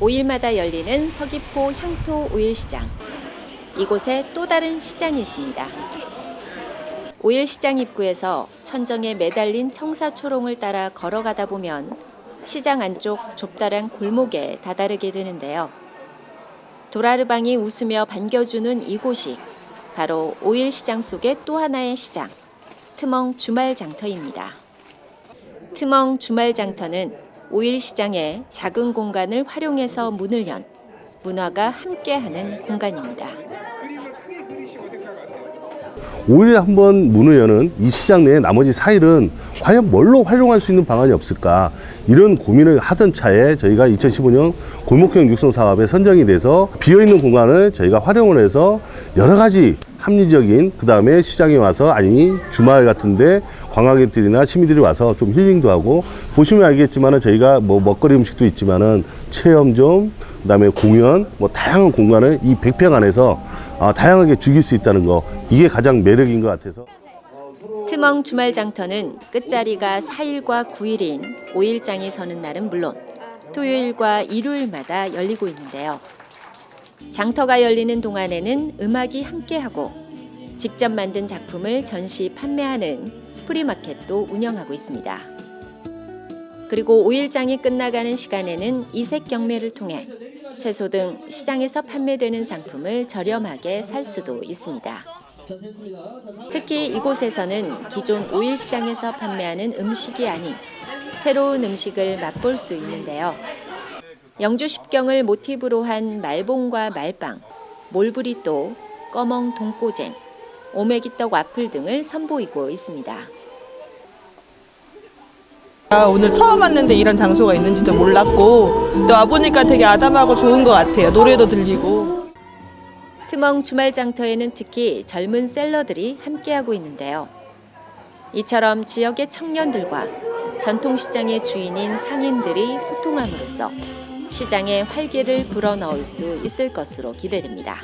5일마다 열리는 서귀포 향토 오일시장. 이곳에 또 다른 시장이 있습니다. 오일시장 입구에서 천정에 매달린 청사초롱을 따라 걸어가다 보면 시장 안쪽 좁다란 골목에 다다르게 되는데요. 도라르방이 웃으며 반겨주는 이곳이 바로 오일시장 속의 또 하나의 시장, 트멍 주말 장터입니다. 트멍 주말 장터는 오일 시장의 작은 공간을 활용해서 문을 연 문화가 함께하는 공간입니다. 5일에 한 번 문을 여는 이 시장 내에 나머지 4일은 과연 뭘로 활용할 수 있는 방안이 없을까? 이런 고민을 하던 차에 저희가 2015년 골목형 육성 사업에 선정이 돼서 비어있는 공간을 저희가 활용을 해서 여러 가지 합리적인 그 다음에 시장에 와서 아니 주말 같은데 관광객들이나 시민들이 와서 좀 힐링도 하고 보시면 알겠지만은 저희가 뭐 먹거리 음식도 있지만은 체험점 그 다음에 공연 뭐 다양한 공간을 이 100평 안에서 아, 다양하게 즐길 수 있다는 거 이게 가장 매력인 것 같아서 트멍 주말 장터는 끝자리가 4일과 9일인 5일장이 서는 날은 물론 토요일과 일요일마다 열리고 있는데요. 장터가 열리는 동안에는 음악이 함께하고 직접 만든 작품을 전시 판매하는 프리마켓도 운영하고 있습니다. 그리고 5일장이 끝나가는 시간에는 이색 경매를 통해 채소 등 시장에서 판매되는 상품을 저렴하게 살 수도 있습니다. 특히 이곳에서는 기존 오일 시장에서 판매하는 음식이 아닌 새로운 음식을 맛볼 수 있는데요. 영주 십경을 모티브로 한 말봉과 말빵, 몰브리또, 꺼멍 동꼬쟁, 오메기떡 와플 등을 선보이고 있습니다. 아, 오늘 처음 왔는데 이런 장소가 있는지도 몰랐고 또 와보니까 되게 아담하고 좋은 것 같아요. 노래도 들리고. 트멍 주말 장터에는 특히 젊은 셀러들이 함께하고 있는데요. 이처럼 지역의 청년들과 전통시장의 주인인 상인들이 소통함으로써 시장에 활기를 불어넣을 수 있을 것으로 기대됩니다.